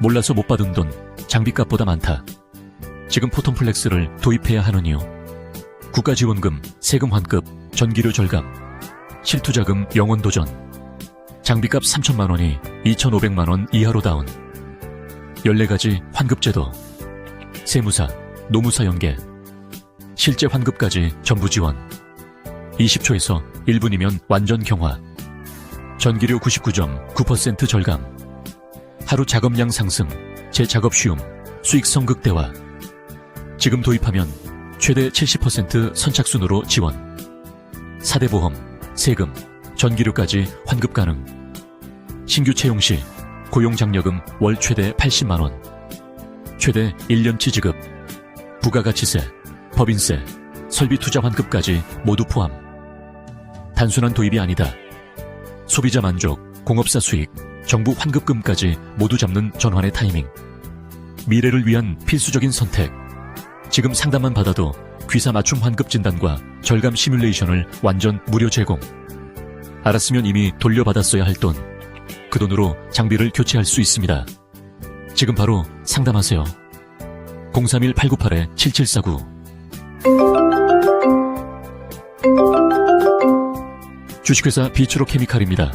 몰라서 못 받은 돈 장비값보다 많다. 지금 포톤플렉스를 도입해야 이유. 국가지원금, 세금 환급, 전기료 절감, 실투자금 영원 도전. 장비값 3천만 원이 2,500만 원 이하로 다운. 14가지 환급제도. 세무사, 노무사 연계. 실제 환급까지 전부 지원. 20초에서 1분이면 완전 경화. 전기료 99.9% 절감. 하루 작업량 상승, 재작업 쉬움, 수익성 극대화. 지금 도입하면 최대 70% 선착순으로 지원. 4대 보험, 세금, 전기료까지 환급 가능. 신규 채용 시 고용장려금 월 최대 80만원. 최대 1년치 지급. 부가가치세, 법인세, 설비 투자 환급까지 모두 포함. 단순한 도입이 아니다. 소비자 만족, 공업사 수익, 정부 환급금까지 모두 잡는 전환의 타이밍. 미래를 위한 필수적인 선택. 지금 상담만 받아도 귀사 맞춤 환급 진단과 절감 시뮬레이션을 완전 무료 제공. 알았으면 이미 돌려받았어야 할 돈. 그 돈으로 장비를 교체할 수 있습니다. 지금 바로 상담하세요. 031-898-7749 주식회사 비추로 케미칼입니다.